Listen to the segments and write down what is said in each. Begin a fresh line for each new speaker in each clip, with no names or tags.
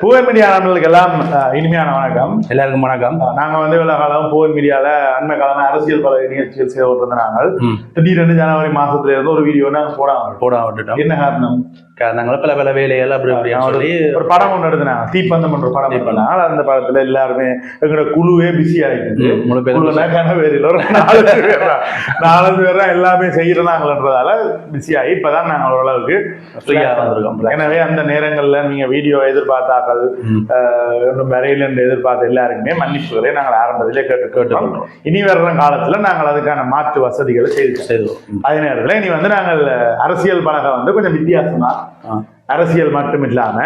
புகழ் மீடியா நண்பர்களுக்கு எல்லாம் இனிமையான வணக்கம்.
எல்லாருக்கும் வணக்கம்.
நாங்க வந்து இவ்வளவு காலம் புகழ் மீடியால அண்மை காலமா அரசியல் பல நிகழ்ச்சிகள் செய்து கொண்டிருந்த நாங்கள். திடீரென்று ஜனவரி மாசத்துல இருந்து ஒரு வீடியோ நாங்க போடாம
போட விட்டுட்டோம்.
என்ன காரணம்?
காரணங்கள் பல பல வேலைகள் அப்படி
நான் ஒரு- படம் ஒன்று எடுத்தினாங்க தீப்பந்தம் என்ற படம் எடுத்தனால அந்த படத்துல எல்லாருமே எங்களோட குழுவே பிஸி ஆயிடுச்சு
ம், முழு பேரும்
குழுனா கனவேரியில் ஒரு நாலஞ்சு பேர் தான். நாலஞ்சு பேர் தான் எல்லாமே செய்யறாங்களன்றதால பிஸி ஆகி இப்பதான் நாங்கள் ஓரளவுக்கு
ஃப்ரீயா வந்திருக்கோம்.
எனவே அந்த நேரங்கள்ல நீங்க வீடியோ எதிர்பார்த்தாக்கள் இன்னும் வரையில் என்று எதிர்பார்த்த எல்லாருக்குமே மன்னிப்புகளை நாங்கள் ஆரம்பத்திலே கேட்டு கேட்டுக்கொள்றோம் இனி வர்ற காலத்துல நாங்கள் அதுக்கான மாற்று வசதிகளை செய்து
சரி ம்.
அதே நேரத்துல இனி வந்து நாங்கள் அரசியல் பழகம் வந்து கொஞ்சம் வித்தியாசமா
啊。
அரசியல் மட்டும் இல்லாம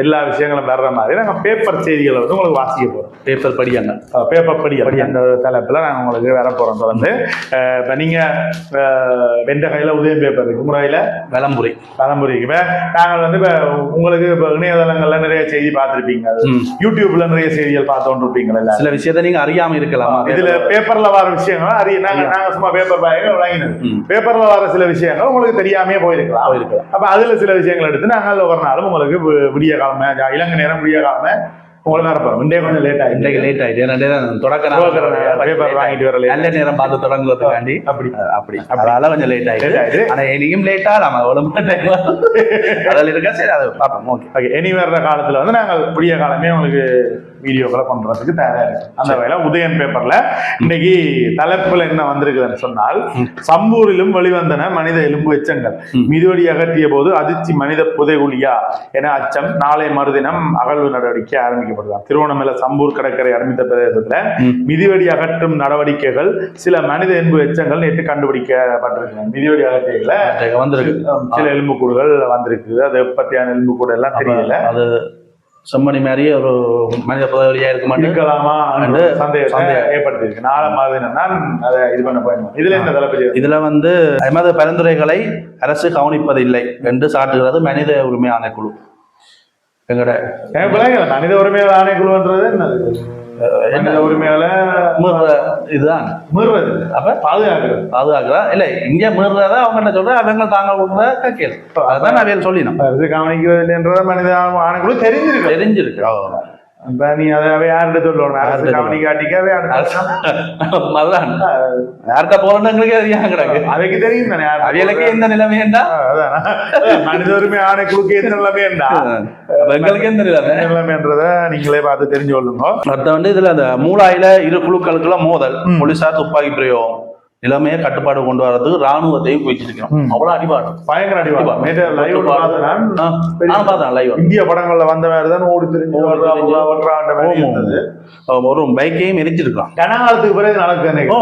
எல்லா விஷயங்களும் வர்ற மாதிரி நாங்க பேப்பர் செய்திகளை வந்து உங்களுக்கு வாசிக்க போறோம்.
பேப்பர் படியாங்க
பேப்பர் படி அப்படி அந்த தலைப்புல நாங்க உங்களுக்கு வர போறோம் தொடர்ந்து. இப்ப நீங்க அஹ், வெண்ட கையில உதயம் பேப்பர் இருக்கு முறையில
விளம்புரி
தலைமுறை இப்ப நாங்கள் வந்து இப்ப உங்களுக்கு இப்ப இணையதளங்கள்ல நிறைய செய்தி பார்த்திருப்பீங்க. யூடியூப்ல நிறைய செய்திகள் பார்த்து இருப்பீங்களா
சில விஷயத்தை நீங்க அறியாம இருக்கலாம்.
இதுல பேப்பர்ல வர விஷயங்கள் அறிய நாங்க நாங்க சும்மா பேப்பர்
ம்.
பேப்பர்ல வர சில விஷயங்கள் உங்களுக்கு தெரியாமே போயிருக்கலாம்.
போயிருக்கலாம்.
அப்ப அதுல சில விஷயங்கள் எடுத்து நாங்கள் ஒவ்வொரு நாளும் உங்களுக்கு விடிய காலமே இலங்கை நேரம் விடிய காலமே உங்களுக்கு வரப்போம் இன்றைய கொஞ்சம் லேட் ஆயிடுச்சு.
இன்றைக்கு லேட் ஆயிட்டு ஏன்னா தொடக்க
வாங்கிட்டு வர late
நல்ல நேரம் பார்த்து தொடங்குறதுக்காண்டி.
அப்படி.
அப்படி. அதனால கொஞ்சம் லேட்
லேட்
ஆயிட்டு
ஆயிடுச்சு.
ஆனா இனியும் லேட்டா நம்ம எவ்வளவு டைம் அதில் இருக்கா சரி அதை பார்ப்போம். ஓகே.
ஓகே இனி வர்ற காலத்துல வந்து நாங்கள் விடிய காலமே உங்களுக்கு வீடியோக்களை பண்றதுக்கு தயாரா இருக்கு. அந்த வகையில உதயன் பேப்பர்ல இன்னைக்கு தலைப்புல என்ன வந்திருக்குதுன்னு சொன்னால் சம்பூரிலும் வெளிவந்தன மனித எலும்பு எச்சங்கள். மிதிவடி அகற்றிய போது அதிர்ச்சி மனித புதைகுழியா என அச்சம் நாளை மறுதினம் அகழ்வு நடவடிக்கை ஆரம்பிக்கப்படுதான் திருவண்ணாமலை சம்பூர் கடற்கரை அண்மித்த பிரதேசத்துல. மிதிவடி அகற்றும் நடவடிக்கைகள் சில மனித எலும்பு எச்சங்கள் நேற்று கண்டுபிடிக்கப்பட்டிருக்கிறது மிதிவடி அகற்றியல
வந்திருக்கு.
சில எலும்புக்கூடுகள் வந்திருக்கு அது பத்தியான எலும்புக்கூடு எல்லாம் தெரியல.
அது செம்மணி மாதிரியே ஒரு மனித புதவியா இருக்க சந்தேகம்.
ஏற்படுத்தியிருக்கு. நாளை மாதிரி அதை இது பண்ண போயிருந்தேன் இதுல என்ன தளபதி
இதுல வந்து எமது பரிந்துரைகளை அரசு கவனிப்பதில்லை என்று சாட்டுகிறது மனித உரிமை ஆணைக்குழு. எங்கட.
மனித உரிமையாளர் ஆணைக்குழுன்றது என்னது? உரிமையால
மீறுற இதுதான்.
மீறுவது
அப்ப
பாதுகாக்கிறது.
பாதுகாக்கிறா இல்ல இங்க மீறுறத அவங்க என்ன சொல்ற அவங்க தாங்க கொடுக்குறத கேட்கல அதான் நான் வேலை சொல்லினோம்.
அரசு கவனிக்கிறது இல்லைன்றத மனித ஆணைக்குழு தெரிஞ்சிருக்கு.
தெரிஞ்சிருக்கு.
இப்ப நீ அதை அவை யார்கிட்ட சொல்லணும்? அரசு
யார்கிட்ட
கவனிக்காட்டிக்காவே
அதுதான் யார்கிட்ட போறோம்னு எங்களுக்கு தெரியாம கிடக்கு.
அவைக்கு தெரியும் தானே
இந்த நிலைமைண்டா
அதான். மனித உரிமை ஆணைக்குழுக்கு எந்த நிலைமைண்டா
எங்களுக்கு எந்த நிலைமை?
நிலைமைன்றத நீங்களே பார்த்து தெரிஞ்சு கொள்ளுங்க.
அடுத்த வந்து இதுல அந்த மூளாயில இரு குழுக்களுக்குள்ள மோதல். போலீசார் துப்பாக்கி பிரயோகம். நிலைமையை கட்டுப்பாடு கொண்டு வர்றதுக்கு ராணுவத்தையும் குவிச்சிருக்கோம். அவ்வளவு அடிபாடு
பயங்கர லைவ் இந்திய படங்கள்ல வந்த மாதிரி தான் ஓடி தெரிஞ்சு.
ஒரு பைக்கையும் எரிச்சிருக்கான்
கனகாலத்துக்கு பிறகு நடக்குது
ஓ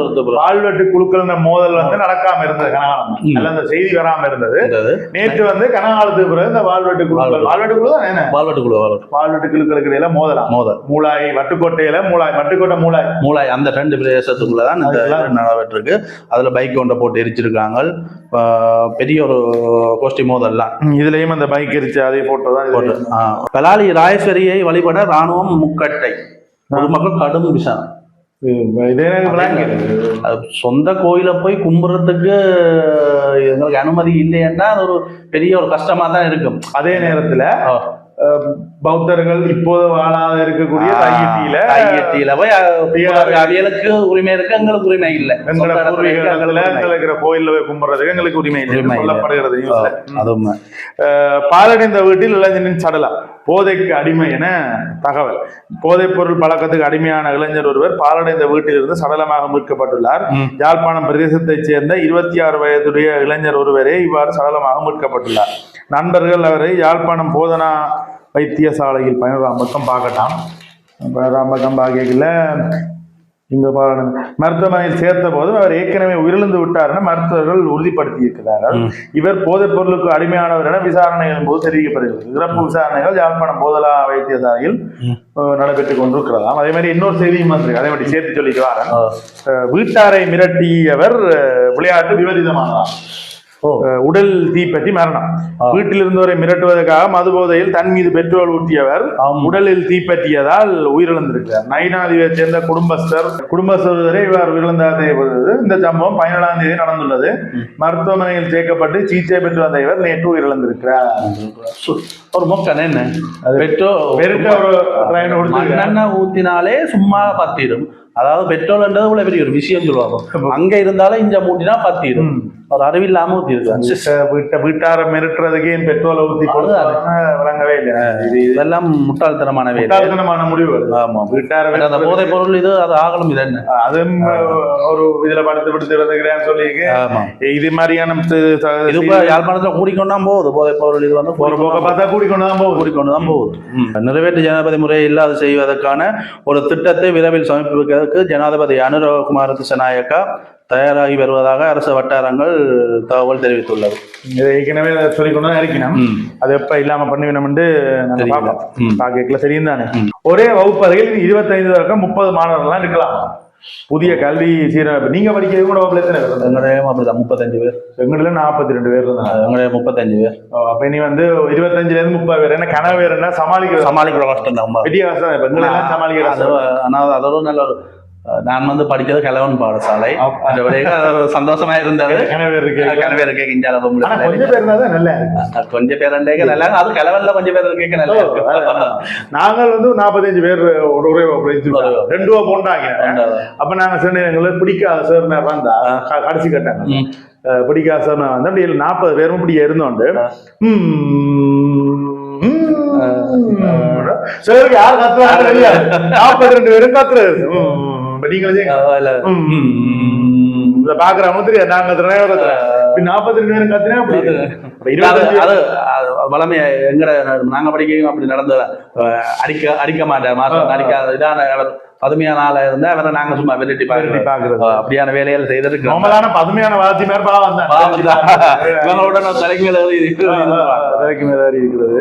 வருது bro.
வாழ்வெட்டு குழுக்கள் மோதல் வந்து நடக்காம இருந்தது கனகாலம். அல்ல அந்த செய்தி வராம இருந்தது. நேற்று வந்து கனகாலத்துக்கு பிறகு இந்த வாழ்வெட்டு குழுக்கள்
வாழ்வெட்டு.
குழு தான் என்ன?
வாழ்வெட்டு குழு வாழ்வெட்டு
குழுக்களுக்கு இடையில மோதலாம்
மோதல்?
மூளாய் வட்டுக்கோட்டையில மூளாய் வட்டுக்கோட்டை மூளாய்.
மூளாய் அந்த ரெண்டு பிரதேசத்துக்குள்ளதான் இந்த இருக்கு. அதுல பைக் ஒன்றை போட்டு எரிச்சிருக்காங்க. பெரிய ஒரு கோஷ்டி மோதல்லாம்.
இதுலயும் அந்த பைக் எரிச்சு அதே போட்டோ தான்
போட்டு பலாலி ராயஸ்வரியை வழிபட ராணுவம் முக்கட்டை. பொதுமக்கள் கடும் விசாரணை சொந்த கோயில போய் கும்பிடுறதுக்கு எங்களுக்கு அனுமதி இல்லைன்னா அது ஒரு பெரிய ஒரு கஷ்டமா தான் இருக்கும்.
அதே நேரத்துல பௌத்தர்கள் இப்போது வாழாத இருக்கக்கூடிய
கையெட்டியில போய் அவியலுக்கு உரிமை இருக்கு எங்களுக்கு உரிமை இல்லை.
இருக்கிற கோயில்ல போய் கும்பிடுறதுக்கு எங்களுக்கு உரிமை இல்லை. சொல்லப்படுகிறது பாலடைந்த வீட்டில் இளைஞனின் சடலம். போதைக்கு அடிமை என தகவல். போதைப் பொருள் பழக்கத்துக்கு அடிமையான இளைஞர் ஒருவர் பாலடைந்த வீட்டிலிருந்து சடலமாக மீட்கப்பட்டுள்ளார். யாழ்ப்பாணம் பிரதேசத்தைச் சேர்ந்த இருபத்தி ஆறு வயதுடைய இளைஞர் ஒருவரே இவ்வாறு சடலமாக மீட்கப்பட்டுள்ளார். நண்பர்கள் அவரை யாழ்ப்பாணம் போதனா வைத்தியசாலையில் பயணம் பக்கம் பக்கம் பார்க்கல இங்க பாருங்க. மருத்துவமனையில் சேர்த்த போதும் அவர் ஏற்கனவே உயிரிழந்து விட்டார் என மருத்துவர்கள் உறுதிப்படுத்தி இருக்கிறார்கள். இவர் போதைப் பொருளுக்கு அடிமையானவர் என விசாரணைகளின் போது தெரிவிக்கப்படுகிறது. இறப்பு விசாரணைகள் யாழ்ப்பாணம் போதலா வைத்தியசாலையில் நடைபெற்றுக் கொண்டிருக்கிறதாம். அதே மாதிரி இன்னொரு செய்தியும் வந்திருக்கு. அதே மாதிரி சேர்த்து சொல்லிட்டு வரேன். வீட்டாரை மிரட்டியவர் விளையாட்டு விபரீதமானதாம் உடல் தீப்பற்றி மரணம். வீட்டில் இருந்தவரை மிரட்டுவதற்காக மது போதையில் தன் மீது பெட்ரோல் ஊற்றியவர். உடலில் தீப்பற்றியதால் உயிரிழந்திருக்கிறார். நயினாதியை சேர்ந்த குடும்பஸ்தர் குடும்பஸ்தர் வரை இவர் தேவைப்படுகிறது இந்த சம்பவம் பதினேழாம் தேதி நடந்துள்ளது. மருத்துவமனையில் சேர்க்கப்பட்டு சிகிச்சை பெற்று வந்த இவர் நேற்று உயிரிழந்திருக்கிறார்.
ஒரு மொக்கன் என்ன? பெட்ரோல் ஊத்தினாலே சும்மா பத்திரும். அதாவது பெட்ரோல்ன்றது இவ்வளவு பெரிய ஒரு விஷயம் சொல்லுவாங்க. அங்க இருந்தாலும் இங்க மூட்டினா பத்திரும்
ம்.
ஒரு அறிவில்லாம ஊத்திருக்கு
வீட்டை வீட்டார மிரட்டுறதுக்கு ஏன் பெட்ரோலை ஊத்தி கொடுத்தாங்க விளங்கவே இல்லை. இது
இதெல்லாம் முட்டாள்தனமான
முட்டாள்தனமான முடிவு
ஆமா.
வீட்டார
அந்த போதைப் பொருள் இது அது ஆகலும் இது என்ன?
அதுவும் ஒரு இதுல படுத்து படுத்து இருந்துக்கிறேன்னு சொல்லியிருக்கு.
ஆமா.
இது மாதிரியான
இது யாழ்ப்பாணத்துல கூடிக்கொண்டா போகுது. போதைப் பொருள் இது வந்து
ஒரு போக்க பார்த்தா கூடிக்கொண்டு தான் போகுது.
கூடிக்கொண்டு தான் போகுது நிறைவேற்று ஜனாதிபதி முறையில் அது செய்வதற்கான ஒரு திட்டத்தை விரைவில் சமர்ப்பிப்பதற்கு ஜனாதிபதி அனுரகுமார திசநாயக்கா தயாராகி வருவதாக அரசு வட்டாரங்கள் தகவல் தெரிவித்துள்ளது.
இதை ஏற்கனவே சொல்லிக்கொண்டு தான் இருக்கணும். அது எப்ப இல்லாம பண்ணுவினோம்னு நாங்க
தெரியல.
பார்க்கலாம்
ம்.
பார்க்கல தெரியும் தானே ஒரே வகுப்பறையில் இருபத்தைந்து வரைக்கும் முப்பது மாணவர்கள்லாம் இருக்கலாம். புதிய கல்வி சீரமைப்பு. நீங்க படிக்கிறது கூட எத்தனை பேர்?
எங்களையும் அப்படிதான் முப்பத்தஞ்சு பேர்.
எங்கள்ல நாற்பத்தி ரெண்டு பேர் இருந்தாங்க.
எங்களைய முப்பத்தஞ்சு பேர்.
அப்ப நீ வந்து இருபத்தஞ்சுல இருந்து முப்பது பேர். என்ன கனவு பேர் என்ன சமாளிக்கிறது
சமாளிக்கிற கஷ்டம் தான்.
பெரிய கஷ்டம் எங்களெல்லாம் சமாளிக்கிற
அதோட நல்ல நான் வந்து படிக்கிறது கிழவன் பாடசாலை. சந்தோஷமா இருந்தது.
கனவு இருக்கு.
கிஞ்சால
ஆனா கொஞ்சம் பேர் நல்லா.
அது கிழவன்ல கொஞ்சம் பேர் இருக்க. நல்லா
நாங்கள் வந்து நாற்பத்தஞ்சு பேர் ஒரு ரெண்டு ரூபா போண்டாங்க அப்ப நாங்க சொன்ன எங்களுக்கு பிடிக்காத சார் வந்தா கடைசி கட்டாங்க பிடிக்காத சார் வந்து அப்படி நாற்பது பேரும் இப்படி இருந்தோண்டு. சார் யார் கத்துறாங்க நாற்பத்தி ரெண்டு பேரும் கத்துறது. ம். இப்ப நீங்களே செய்யுங்க.
பரவாயில்ல.
ம். இத பாக்குறவங்க தெரியாது நாங்க கத்துறேன் நாற்பத்தி ரெண்டு பேரும் அப்படி
அது வளமை எங்கட நாங்க படிக்கையும் அப்படி நடந்தது அஹ் அடிக்க அடிக்க மாட்டேன் மாசம் அடிக்காத இதான பதுமையான ஆளா இருந்தா அவரை நாங்க சும்மா விரட்டி
பாக்குறது.
அஹ் அப்படியான வேலைகள் செய்திருக்கோம்
நார்மலான பதுமையான வாத்தி மாதிரி பாவம் தான்.
இவங்களோட நான் தலைக்கு மேல
அதற்கு மேல ஏறி இருக்கிறது.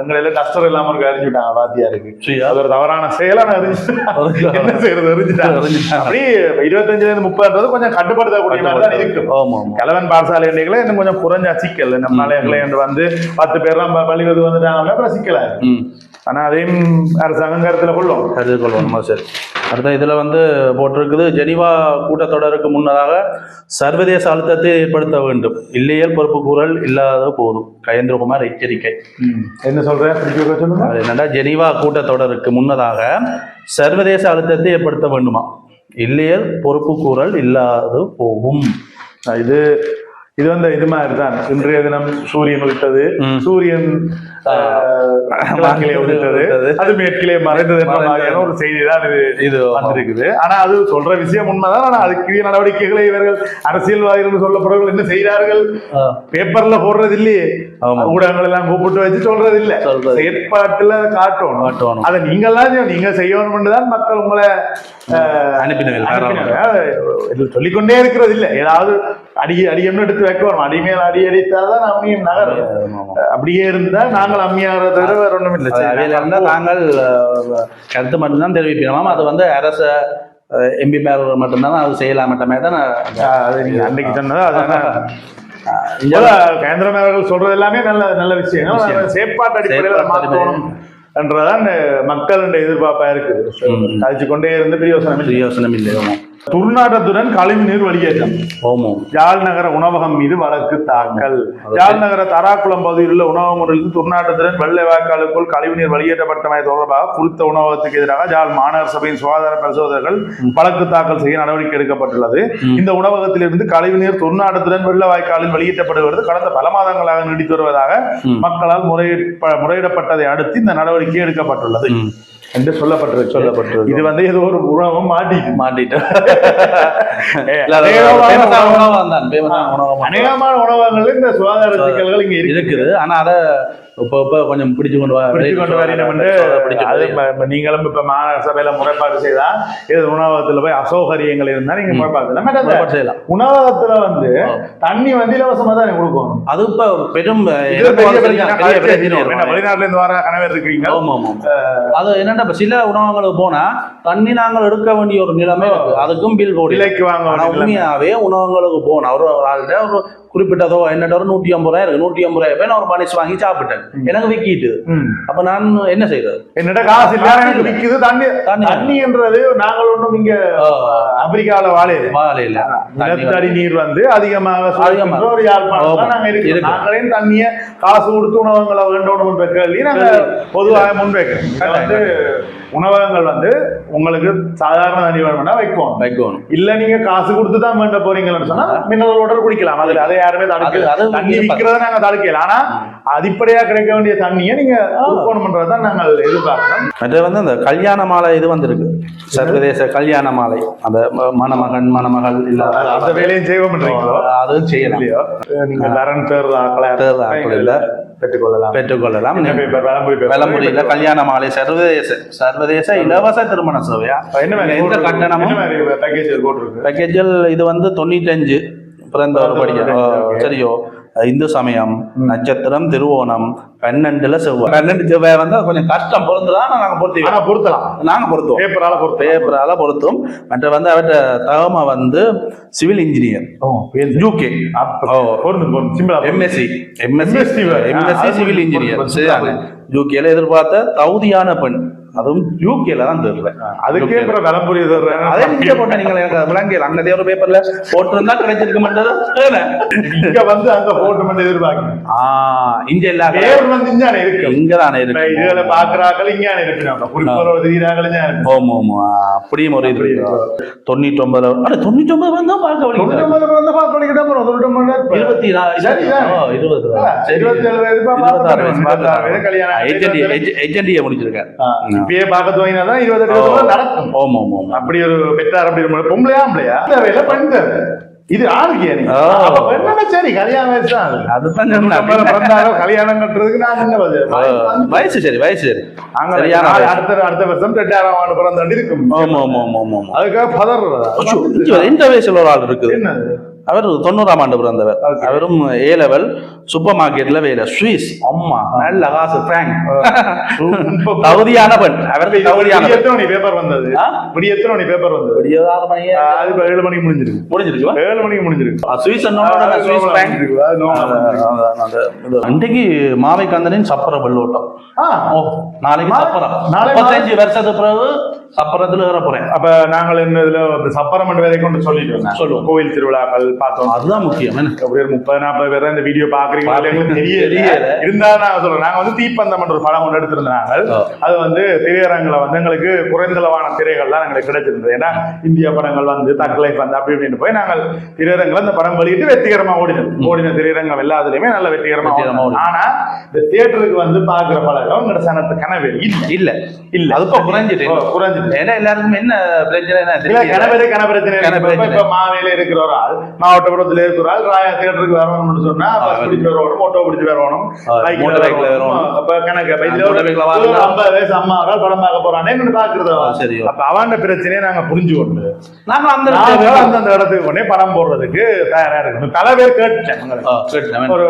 எங்களை கஷ்டம் இல்லாம இருக்க அறிஞ்சுட்டாங்க வாத்தியாருக்கு.
சரியா?
அது ஒரு தவறான செயலா நான் அறிஞ்சுட்டேன். என்ன செய்யறது அறிஞ்சுட்டாங்க.
அறிஞ்சுட்டாங்க.
அப்படி இருபத்தஞ்சுல இருந்து முப்பதுன்றது கொஞ்சம் கட்டுப்படுத்தக்கூடிய மாதிரி தான் இருக்கும். கலவன் பாடசாலை எண்ணிக்கையில இன்னும் கொஞ்சம் குறைஞ்ச சிக்கல். நம்மளால எங்களை வந்து பத்து பேர்லாம் ப- பள்ளிக்கூடத்துக்கு வந்துட்டாங்க அப்புறம் சிக்கலா இருக்கு ஆனா அதையும் அரசாங்கம் கருத்துல கொள்ளும்.
கருதி கொள்வோம் சரி. அடுத்த இதுல வந்து போட்டிருக்குது ஜெனிவா கூட்டத்தொடருக்கு முன்னதாக சர்வதேச அழுத்தத்தை ஏற்படுத்த வேண்டும். இல்லையேல் பொறுப்பு கூறல் இல்லாத போதும். கயேந்திரகுமார் எச்சரிக்கை.
என்ன
அது என்னடா ஜெனீவா கூட்டத்தொடருக்கு முன்னதாக சர்வதேச அழுத்தத்தை ஏற்படுத்த வேண்டுமா? இல்லையேல் பொறுப்பு கூறல் இல்லாது போகும்.
இது இது வந்து இது மாதிரி தான் இன்றைய தினம் சூரியன் உதித்தது. சூரியன் உதித்தது
உதித்தது.
அது மேற்கிலே மறைந்தது என்ற. மாதிரியான ஒரு செய்தி தான் இது
இது
வந்திருக்குது ஆனா அது சொல்ற விஷயம் உண்மைதான் ஆனா அதுக்குரிய நடவடிக்கைகளை இவர்கள் அரசியல்வாதிகள் சொல்லப்படுறவர்கள் என்ன செய்கிறார்கள் பேப்பர்ல போடுறது இல்லையே. ஊடகங்கள் எல்லாம் கூப்பிட்டு வச்சு சொல்றது இல்ல. செயற்பாட்டுல காட்டணும்
காட்டணும்.
அதை நீங்கெல்லாம் செய்யணும். நீங்க செய்யணும் தான் மக்கள் உங்களை
அனுப்பினவர்கள்.
சொல்லிக்கொண்டே இருக்கிறது இல்ல ஏதாவது அடி அடியம்னு எடுத்து வைக்கணும். அடிமேல் அடி அடித்தாதான் அம்மியும் நகரும். அப்படியே இருந்தா நாங்கள் அம்மியாகிறத தவிர வேற ஒண்ணும் இல்லை.
நாங்கள் கருத்து மட்டும்தான் தெரிவிக்கிறோம் அது வந்து அரச எம்பி மேல் மட்டும்தான் அது செய்யலாம் மட்டுமே தான்?
அன்னைக்கு சொன்னதா? அதான.
இங்க
முதல்ல கேந்திர மேலர்கள் சொல்றது எல்லாமே நல்ல நல்ல
விஷயம்.
ஆனா செயற்பாட்டு அடிப்படையில் மாற்றணும் என்றதான் மக்களுடைய எதிர்பார்ப்பா இருக்குது
ம்.
கழிச்சு கொண்டே இருந்து பிரயோசனம் இல்லை.
பிரயோசனம் இல்லை
துர்நாற்றத்துடன் கழிவு நீர் வெளியேற்றம். யாழ் நகர உணவகம் மீது வழக்கு தாக்கல். யாழ் நகர தராக்குளம் பகுதியில் உள்ள உணவகங்களில் துர்நாற்றத்துடன் வெள்ளை வாய்க்காலுக்குள் கழிவுநீர் வெளியேற்றப்பட்டமை தொடர்பாக குறித்த உணவகத்துக்கு எதிராக யாழ் மாநகர சபையின் சுகாதார பரிசோதகர்கள் வழக்கு தாக்கல் செய்ய நடவடிக்கை எடுக்கப்பட்டுள்ளது. இந்த உணவகத்திலிருந்து கழிவுநீர் துர்நாற்றத்துடன் வெள்ள வாய்க்காலில் வெளியேற்றப்படுவது கடந்த பல மாதங்களாக நீடித்து வருவதாக. மக்களால் முறையிட முறையிடப்பட்டதை அடுத்து இந்த நடவடிக்கை எடுக்கப்பட்டுள்ளது. என்று சொல்லப்பட்டிருக்கு.
சொல்லப்பட்டிருக்கு.
இது வந்து ஏதோ ஒரு உணவகம் மாட்டிட்டு.
மாட்டிட்டு
ஏ,
இல்ல, அது
அநேகமான உணவகங்கள் இந்த சுகாதார சிக்கல்கள் இங்க இருக்கு
இருக்குது. ஆனா அத இப்ப இப்ப கொஞ்சம் பிடிச்சு கொண்டு வா
பிடிச்சு கொண்டு வரணும்
பிடிச்சு
அது நீங்களும் இப்ப மாநகர சபையில முறைப்பாடு செய்தா இது உணவகத்துல போய் அசௌகரியங்கள் இருந்தா நீங்க முறைப்பாடு செய்யலாம்.
வர-
உணவகத்துல வந்து தண்ணி வந்து இலவசமா தான் கொடுக்கணும்.
அது இப்ப பெரும்
என்ன, வெளிநாட்டுல இருந்து வர கணவர் இருக்கிறீங்க
ஆமா ஆமா அது என்னன்னா என்னன்னா இப்ப சில உணவகங்களுக்கு போனா தண்ணி நாங்கள் எடுக்க வேண்டிய ஒரு நிலைமை இருக்கு. அதுக்கும் பில் போடி
விலைக்கு வாங்க.
உண்மையாவே உணவகங்களுக்கு போனா ஒரு ஆள்கிட்ட ஒரு குறிப்பிட்டதோ என்னட்ட ஒரு நூற்றி ஐம்பது ரூபாய் இருக்கு. நூற்றி ஐம்பது ரூபாய் போய் நான் ஒரு மனுஷ் வாங்கி சாப்பிட்டேன். எனக்கு விக்கிட்டு. அப்ப நான் என்ன செய்யறது
என்னடா காசு இல்ல எனக்கு
இல்ல.
விக்குது. தண்ணி
தண்ணி
தண்ணின்றது நாங்கள் ஒண்ணும் இங்க ஆப்பிரிக்காவில வாழையில
வாழை இல்ல. தண்ணி
நிலத்தடி நீர் வந்து அதிகமாக ஒரு யாழ்ப்பாணம். நாங்க
இருக்கு.
நாங்களே தண்ணிய காசு கொடுத்து உணவகங்களை வேண்டும் என்ற கேள்வி. நாங்க பொதுவாக முன்வைக்கிறோம் வந்து உணவகங்கள் வந்து உங்களுக்கு சாதாரண தண்ணி வேணும்னா வைக்கும்
வைக்கணும்.
இல்ல நீங்க காசு கொடுத்து தான் வேண்ட போறீங்கன்னு சொன்னா மினரல் வாட்டர் குடிக்கலாம். அதுல அதை யாருமே
அது
தண்ணி விற்கிறத நாங்க தடுக்கல. ஆனா அடிப்படையா கிடைக்க வேண்டிய தண்ணியை நீங்க கொடுக்கணும்ன்றதான் நாங்கள் எதிர்பார்க்கிறோம்.
மற்ற வந்து அந்த கல்யாண மாலை இது வந்திருக்கு. சர்வதேச கல்யாண மாலை. அந்த மணமகன் மணமகள் இல்லாத
அந்த வேலையும் செய்வோம்ன்றீங்களோ
அது செய்யலாம்.
இல்லையோ? நீங்க லரன்
ஆட்களில்
பெற்றுக்கொள்ளலாம்.
பெற்றுக்கொள்ளலாம். விளம்புரியில கல்யாண மாலை சர்வதேச சர்வதேச இலவச திருமண சேவையா? எந்த கட்டணமும் பேக்கேஜில் இது வந்து தொண்ணூத்தஞ்சு பிறந்தவர் படிக்க ஓ, சரியோ? இந்து சமயம். நட்சத்திரம் திருவோணம் பன்னெண்டுல செவ்வாய். பன்னெண்டு செவ்வாய் வந்து கொஞ்சம் கஷ்டம். பொருந்துதான் நாங்க பொருத்தி
ஆனா பொருத்தலாம்.
நாங்க பொருத்துவோம்.
பேப்பரால பொருத்தலாம்.
பேப்பரால பொருத்தும். மற்ற வந்து அவர்கிட்ட தகம வந்து civil engineer. UK MSc MSc? MSc civil engineer. சரிதானே? யூகேல எதிர்பார்த்த தகுதியான பெண். அதுவும் யூகேல தான் தெரியல
அதுக்கே அப்புறம் விளம்புரி
அதே நீங்க போட்ட நீங்க எனக்கு விளங்கல அங்க தேவை பேப்பர்ல போட்டிருந்தா கிடைச்சிருக்க மாட்டது.
இங்க வந்து அங்க போட்டு மட்டும் எதிர்பார்க்கணும்.
ஆஹ் இங்க இல்லாத
பேர் வந்து இஞ்சானே இருக்கு.
இங்கதானே
இப்ப
இருக்கு.
இதுல பாக்குறாக்கள் இங்கானே இருக்கிறாங்க குறிப்போட தெரியுறாக்கள் இஞ்சானே
ஓம் ஓம் அப்படியும் ஒரு இது இருக்கு. தொண்ணூற்றி ஒன்பது அட தொண்ணூற்றி ஒன்பது வந்து பார்க்க
தொண்ணூத்தி
வழிங்க
ஒன்பது வந்து பார்க்க தொண்ணூத்தி ஒன்பது
இருபத்தி. ஓ, இருபது.
இருபத்தி ஏழு கல்யாணம்
ஏஜென்டி ஏஜென்டியை முடிச்சிருக்கேன்
இப்பயே பார்க்க துவங்கினாதான் இருபத்தெட்டு வருஷம் நடக்கும்.
ஓம் ஓம் ஓம்
அப்படி ஒரு பெற்றார் அப்படி ஒரு பொம்பளையா ஆம்பளையா? தேவையில்ல பெண் தேவை இது
ஓ.
அப்ப பெண்ணா சரி கல்யாண வயசு தான் அது.
அதுதான்.
பிறந்தாலும் கல்யாணம் கட்டுறதுக்கு நான் என்ன
வயசு சரி வயசு சரி. வயசு.
அடுத்த அடுத்த வருஷம் ரெண்டாயிரம் ஆண்டு பிறந்த வேண்டி இருக்கும்.
ஓம் ஓம் ஓம் ஓம்
அதுக்காக பதறதா
இந்த வயசுல ஒரு ஆள் இருக்குது.
என்னது?
அவர் தொண்ணூறாம் ஆண்டு பிறந்தவர். அவரும் ஏ லெவல் சூப்பர் மார்க்கெட்ல வேலை சுவிஸ் அம்மா நல்ல காசு பிராங்க் தகுதியான பெண். அவருக்கு தகுதியான
எத்தனை மணி பேப்பர் வந்தது? விடிய எத்தனை மணி பேப்பர் வந்தது.
விடிய ஆறு மணியே
ஆ, அது ஏழு மணிக்கு முடிஞ்சிருக்கு.
முடிஞ்சிருக்கு
ஏழு மணிக்கு முடிஞ்சிருக்கு.
Swiss Swiss bank. அன்றைக்கு மாவை கந்தனின் சப்பர வெள்ளோட்டம். நாளைக்கு சப்பரம் முப்பத்தஞ்சு வருஷத்துக்கு பிறகு சப்பரத்துல ஏற போறேன்.
அப்ப நாங்கள் என்ன இதுல இந்த சப்பரமண்டு வேலை கொண்டு சொல்லிட்டு
சொல்லுவோம்.
கோவில் திருவிழாக்கள் பார்த்தோம்.
அதுதான் முக்கியம்.
ஒரு முப்பது நாற்பது பேர் இந்த வீடியோ பாக்குறீங்க தெரியல. இருந்தாலும் நான் சொல்றேன். நாங்க வந்து தீப்பந்தம் ஒரு படம் ஒன்று எடுத்திருந்தாங்க. அது வந்து திரையரங்குல வந்து எங்களுக்கு குறைந்தளவான திரைகள்லாம் எங்களுக்கு கிடைச்சிருந்தது. ஏன்னா இந்திய படங்கள் வந்து தக்கலை வந்து அப்படி இப்படின்னு போய் நாங்கள் திரையரங்குல இந்த படம் வெளியிட்டு வெற்றிகரமா ஓடினது ஓடின திரையரங்கம் எல்லாத்துலயுமே நல்ல வெற்றிகரமா ஓடினது. ஆனா இந்த தியேட்டருக்கு வந்து பாக்குற பழக்கம் எங்க சனத்து கனவு இல்ல.
இல்ல.
இல்ல.
அது இப்போ குறைஞ்சிட்டு.
குறைஞ்சிட்டு.
ஏன்னா எல்லாருக்கும் என்ன பிரச்சனை.
கணவரே கணவரத்தினை
கணவரத்தினை.
இப்ப மாவேல இருக்கிற ஒரு ஆள். மாவட்டபுரத்துல இருக்கிற ஆள் ராயா தியேட்டருக்கு வரணும்னு சொன்னா பஸ் பிடிச்சு வரணும் ஆட்டோ பிடிச்சு. அப்ப கணக்கு. ஐம்பது வயசு அம்மா படம் பார்க்க போறானே பாக்குறது
சரி.
அப்ப அவன் பிரச்சனையை நாங்க புரிஞ்சு கொண்டு
நாங்க அந்த
அந்தந்த இடத்துக்கு கொண்டே படம் போடுறதுக்கு தயாரா இருக்கணும் பல பேர் கேட்டேன்
கேட்டேன்.
ஒரு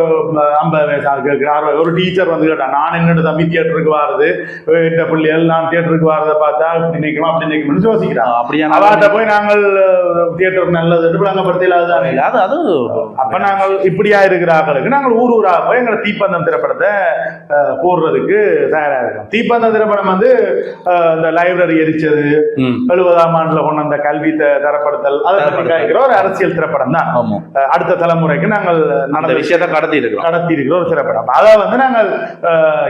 ஐம்பது வயசு ஆள் கேட்கிற அறுபது ஒரு டீச்சர் வந்து கேட்டா நான் என்னோட தம்பி தியேட்டருக்கு வாருது? எட்ட பிள்ளைகள் நான் தியேட்டருக்கு வாரதை பார்த்தா இப்படி நிற்கணும் அப்படி நிற்கணும்னு
ஆ,
யோசிக்கிறான்.
அப்படியா?
அவாட்ட போய் நாங்கள் தியேட்டர் நல்லது விளங்கப்படுத்தல அதுதான்
அது அது
அப்ப நாங்கள் இப்படியா இருக்கிற ஆட்களுக்கு நாங்கள் ஊர் ஊரா போய் எங்களை தீப்பந்தம் திரைப்படத்தை போடுறதுக்கு தயாரா இருக்கோம். தீப்பந்தம் திரைப்படம் வந்து இந்த லைப்ரரி எரிச்சது. எழுபதாம் ஆண்டுல கொண்டு வந்த கல்வி தரப்படுத்தல் அதை பற்றி ஒரு அரசியல் திரைப்படம் தான். அடுத்த தலைமுறைக்கு நாங்கள்
அந்த
நடந்த
விஷயத்தை கடத்தி இருக்கிறோம்
கடத்தி இருக்கிற ஒரு திரைப்படம். அதை வந்து நாங்கள்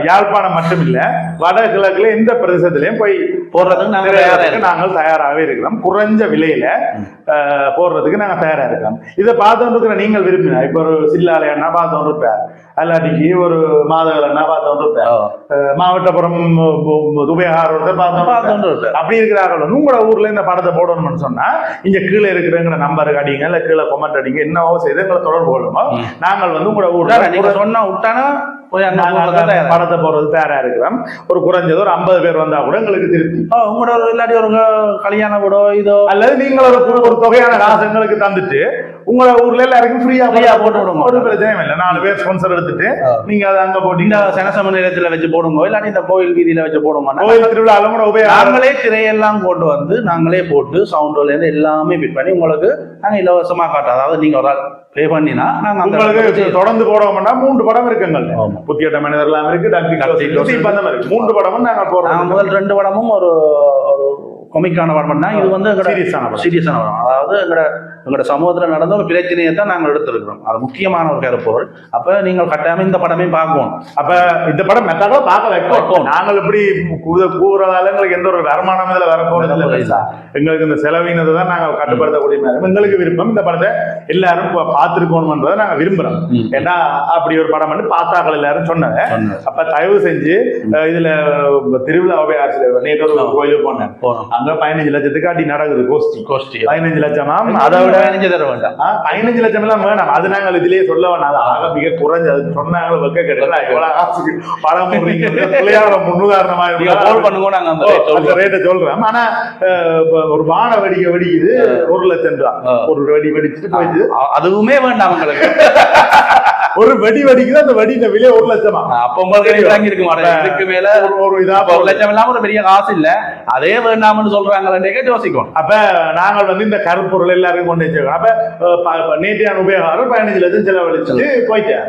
யாழ்ப்பாணம் மட்டும் இல்ல வடகிழக்குல எந்த பிரதேசத்திலையும் போய்
போடுறதுக்கு இருக்கோம்.
நாங்கள் தயாராகவே இருக்கிறோம். குறைஞ்ச விலையில போடுறதுக்கு நாங்க தயாரா இருக்கிறோம் இதை பார்த்து இருக்கிற நீங்கள் விரும்பினா இப்ப ஒரு சில்லாலையண்ணா பார்த்து இருப்பேன் அல்லாட்டிக்கு ஒரு மாதவலண்ணா பார்த்து இருப்பேன்
ஆ.
அஹ், மாவட்டபுரம் துபையார் ஒருத்தர் பார்த்தோம். அப்படி இருக்கிறார்கள் உங்களோட ஊர்ல இந்த படத்தை போடணும்னு சொன்னா இங்க கீழே இருக்கிறங்கிற நம்பருக்கு அடிங்க இல்ல கீழே கொமெண்ட் அடிங்க என்னவோ செய்து எங்களை தொடர்பு கொள்ளுமோ. நாங்கள் வந்து உங்களோட ஊர்ல
சொன்னா விட்டானா
படத்தை போறது தயாரா இருக்கிறோம். ஒரு குறைஞ்சது ஒரு ஐம்பது பேர் வந்தா கூட எங்களுக்கு திருப்தி.
உங்களோட இல்லாட்டி ஒரு கல்யாண வீடோ இதோ.
அல்லது நீங்கள் ஒரு ஒரு தொகையான காசு எங்களுக்கு தந்துட்டு உங்களை ஊர்ல எல்லாருக்கும் ஃப்ரீயா
Free-ஆ போட்டு விடுங்க.
ஒரு பிரச்சனையும் இல்லை. நாலு பேர் ஸ்பான்சர் எடுத்துட்டு. நீங்க அதை அங்க
இந்த
போட்டீங்க
சனசம நிலையத்துல வச்சு போடுங்க இல்லாட்டி இந்த கோயில் வீதியில வச்சு போடுங்க.
கோயில் திருவிழாலும் கூட உபயோகம்
நாங்களே திரையெல்லாம் கொண்டு வந்து நாங்களே போட்டு சவுண்ட்ல இருந்து எல்லாமே ஃபிட் பண்ணி உங்களுக்கு நாங்க இலவசமா காட்டுறோம். அதாவது நீங்க ஒரு ஆள் பே பண்ணினா நாங்க அந்த
உங்களுக்கு தொடர்ந்து போடணும்னா மூன்று படம் இருக்குங்க
ஆமா.
புத்தியட்ட மனிதர்லாம் இருக்கு இப்ப அந்த மாதிரி மூன்று படமும் நாங்க
நாங்க
போடுறோம்
முதல் ரெண்டு படமும் ஒரு கொமிக்கான தான் இது வந்து
படம்.
சீரியஸான படம் அதாவது எங்களோட எங்களோட சமூகத்துல நடந்த ஒரு பிரச்சனையை தான் நாங்கள் எடுத்திருக்கிறோம். அது முக்கியமான ஒரு கருப்பொருள். அப்ப நீங்கள் கட்டாயமா இந்த படமே பார்க்கணும்.
அப்ப இந்த படம் மெத்தடா பார்க்க வைப்போம். நாங்கள் இப்படி கூறதால எங்களுக்கு எந்த ஒரு வருமானம் இதுல வர போறது
வர போறது
இல்லை. எங்களுக்கு இந்த செலவினதை தான் நாங்க கட்டுப்படுத்தக்கூடிய எங்களுக்கு விருப்பம். இந்த படத்தை எல்லாரும் பா- பார்த்திருக்கணும்ன்றதை நாங்க விரும்புறோம்.
ம்.
ஏன்னா அப்படி ஒரு படம் வந்து பார்த்தாக்கள் எல்லாரும் சொன்னாங்க. அப்ப தயவு செஞ்சு இதுல திருவிழாவை அரசு நேற்று ஒரு கோயிலுக்கு போனேன் அங்க பதினஞ்சு லட்சத்துக்கு அடி நடக்குது கோஷ்டி.
கோஷ்டி.
பதினஞ்சு லட்சமா
அதை விட
விட
பதினஞ்சு தர வேண்டாம்.
பதினஞ்சு லட்சம் எல்லாம் வேணாம். அது நாங்கள் இதுலயே சொல்ல வேணாம். அது ஆக மிக குறைஞ்ச. அது சொன்னாங்க வைக்க கிடைக்கல. இவ்வளவு காசுக்கு படம் பிள்ளையார முன்னுதாரணமா
நீங்க கால் பண்ணுங்க நாங்க அந்த சொல்றோம்.
ரேட்டை சொல்றேன் ஆனா ஒரு வான வெடிக்க வெடிக்குது. ஒரு லட்சம் ரூபா. ஒரு வெடி வெடிச்சுட்டு போயிடுது.
அதுவுமே வேண்டாம் உங்களுக்கு.
ஒரு வெடி வெடிக்குது. அந்த வெடிஇந்த விலை ஒரு லட்சமா.
அப்ப உங்களுக்கு வாங்கி இருக்க மாட்டேன் இதுக்கு மேல
ஒரு இதா
ஒரு லட்சம் இல்லாம ஒரு பெரிய காசு இல்ல. அதே வேண்டாம்னு சொல்றாங்களே யோசிக்கணும்
அப்ப நாங்கள் வந்து இந்த கருப்பொருள் எல்லாருக்கும் கொண்டு வச்சிருக்கோம் அப்ப நேற்றையான உபயோகம் பதினஞ்சு லட்சம் செலவழிச்சுட்டு போயிட்டேன்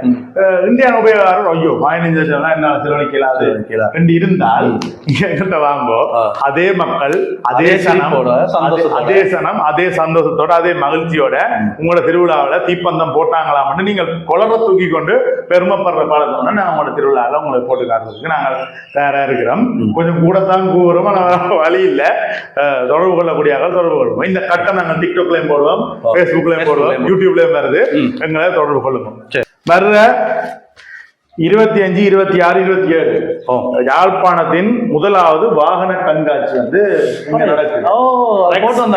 இந்தியான உபயோகம் ஐயோ பதினஞ்சு லட்சம் என்ன செலவழிக்கலாது ரெண்டு இருந்தால் எங்கிட்ட வாங்கோ. அதே மக்கள் அதே
அதே
சனம்
சிரிப்போட,
அதே- சனம் அதே சந்தோஷத்தோட அதே மகிழ்ச்சியோட உங்களோட திருவிழாவுல தீப்பந்தம் போட்டாங்களாம்னு நீங்கள் குளர தூக்கி கொண்டு பெருமைப்படுற பழக்கம் நாங்க உங்களோட திருவிழாவில் உங்களை போட்டு காட்டுறதுக்கு நாங்கள் தயாரா இருக்கிறோம். கொஞ்சம் கூடத்தான் கூறுறோம் வழி இல்ல தொடர்பு கொள்ளக்கூடிய ஆட்கள் தொடர்பு கொள்வோம் இந்த கட்டம் நாங்கள் டிக்டாக்லயும் போடுவோம். ஃபேஸ்புக்லயும் போடுவோம் யூடியூப்லயும் வருது. எங்களை தொடர்பு கொள்ளுவோம். வர்ற இருபத்தி அஞ்சு இருபத்தி ஆறு இருபத்தி ஏழு. யாழ்ப்பாணத்தின் முதலாவது வாகன கண்காட்சி வந்து.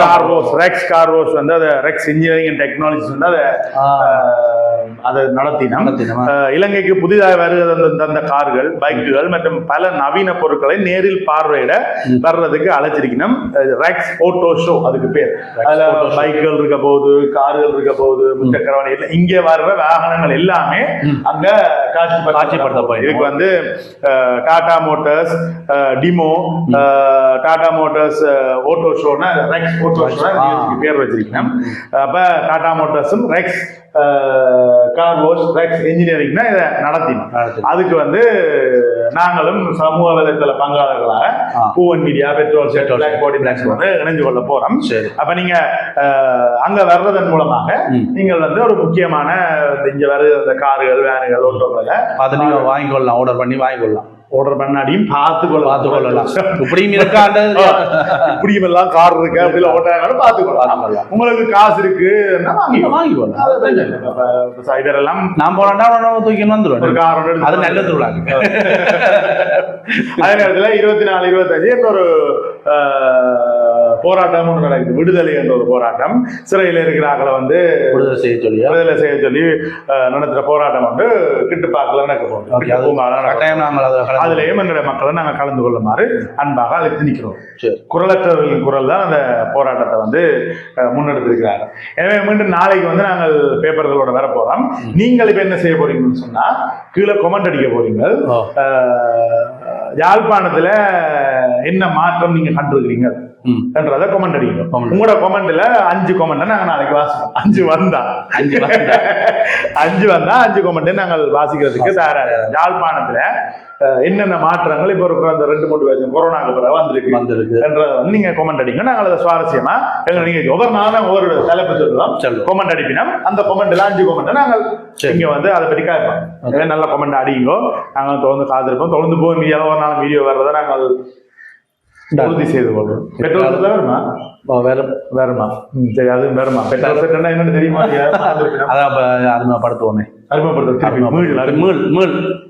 கார்வோஸ் ரெக்ஸ் கார்வோஸ் வந்து அதை ரெக்ஸ் இன்ஜினியரிங் அண்ட் டெக்னாலஜிஸ் வந்து அதை அதை நடத்தினோம் இலங்கைக்கு புதிதாக வருகிற அந்த- அந்த கார்கள் பைக்குகள் மற்றும் பல நவீன பொருட்களை நேரில் பார்வையிட. வர்றதுக்கு அழைச்சிருக்கணும் ரெக்ஸ் ஓட்டோ ஷோ அதுக்கு பேர் அதுல. பைக்குகள் இருக்க போகுது கார்கள் இருக்க போகுது முச்சக்கரவணி இங்க வர்ற வாகனங்கள் எல்லாமே. அங்க காட்சி
காட்சிப்படுத்த போயிடும்.
இதுக்கு வந்து Tata Motors demo Tata Motors auto ஷோன்னு Rex auto show. பேர் வச்சிருக்கேன் அப்ப டாடா மோட்டார்ஸும் ரெக்ஸ் கார் வாஷ் ரெக்ஸ் இன்ஜினியரிங்னா இதை நடத்தினோம். அதுக்கு வந்து நாங்களும் சமூக வலைத்தள பங்காளர்களாக. Poovan Media petrol shed
Petrol
black body
Black
வந்து இணைஞ்சு கொள்ள போறோம்
சரி
அப்ப நீங்க அஹ், அங்க வர்றதன் மூலமாக. நீங்கள் வந்து ஒரு முக்கியமான இங்க வர இந்த கார்கள் வேனுகள் ஓட்டோக்களை
பார்த்து நீங்க வாங்கிக்கொள்ளலாம் ஆர்டர் பண்ணி வாங்கிக்கொள்ளலாம்
ஆர்டர் பண்ணாடியும் பார்த்து கொள்ளலாம்
பார்த்து கொள்ளலாம் இப்படியும் இருக்காண்டு
இப்படியும் எல்லாம் கார் இருக்கு? அப்படி ஓட்டாங்க பார்த்து கொள்ளலாம். உங்களுக்கு காசு பிரச்சனை இல்லை. அப்ப, இப்ப இதெல்லாம்
நான் போனா தூக்கி
ஒரு
வந்துடுவேன்
கார்
அது நல்ல திருவிழாங்க
அதே நேரத்துல இருபத்தி நாலு இருபத்தஞ்சு இன்னொரு போராட்டம் ஒன்று நடக்குது விடுதலை என்ற ஒரு போராட்டம். சிறையில் இருக்கிற ஆக்களை வந்து
விடுதலை செய்ய சொல்லியா
விடுதலை செய்ய சொல்லி ஆஹ், நடத்துற போராட்டம் வந்து கிட்டுப்பாக்கில் நடக்க
அது நாங்கள் அதை கலந்து-
அதுலயும் எங்களுடைய மக்களை நாங்கள் கலந்து கொள்ளுமாறு அன்பாக அழைத்து நிற்கிறோம்.
சரி.
குரலற்றவர்களின் குரல் தான் அந்த போராட்டத்தை வந்து அஹ், முன்னெடுத்திருக்கிறார்கள் எனவே மீண்டும் நாளைக்கு வந்து நாங்கள் பேப்பர்களோட வர போறோம் நீங்கள் இப்ப என்ன செய்ய போறீங்கன்னு சொன்னா கீழே கொமெண்ட் அடிக்க போறீங்க யாழ்ப்பாணத்துல என்ன மாற்றம் நீங்க கண்டிருக்கிறீங்க என்றதை கொமெண்ட் அடிங்க. உங்களோட கொமெண்ட்ல அஞ்சு கொமெண்ட் நாங்க நாளைக்கு வாசிப்போம். அஞ்சு வந்தா.
அஞ்சு வந்தா.
அஞ்சு வந்தா அஞ்சு கொமெண்ட் நாங்கள் வாசிக்கிறதுக்கு தயாரா. யாழ்ப்பாணத்துல என்னென்ன மாற்றங்கள் இப்ப இருக்கிற அந்த ரெண்டு மூணு வருஷம் கொரோனாக்கு பிறகு வந்திருக்கு.
வந்திருக்கு.
என்றதை வந்து நீங்க கொமெண்ட் அடிங்க. நாங்கள் அதை சுவாரஸ்யமா எங்க நீங்க ஒவ்வொரு நாளும் ஒவ்வொரு தலைப்பு சொல்லலாம். கொமெண்ட் அடிப்பினா அந்த கொமெண்ட்ல அஞ்சு கொமெண்ட் நாங்கள். இங்க வந்து அதை பற்றி கேட்போம். நல்ல கொமெண்ட் அடிங்கோ. நாங்கள் தொடர்ந்து காத்திருப்போம். தொடர்ந்து போய் மீடியாவில் ஒரு நாள் வீடியோ வர்றதை நாங்கள் உறுதி செய்து கொள்வோம் பெட்ரோல் செட்ல வருமா?
வேற
வருமா? ம், சரி அது வருமா? பெட்ரோல் செட் என்னன்னு தெரியுமா?
அதான்
அறிமுகப்படுத்த திருப்பி மீள்.
மீள் மீள்.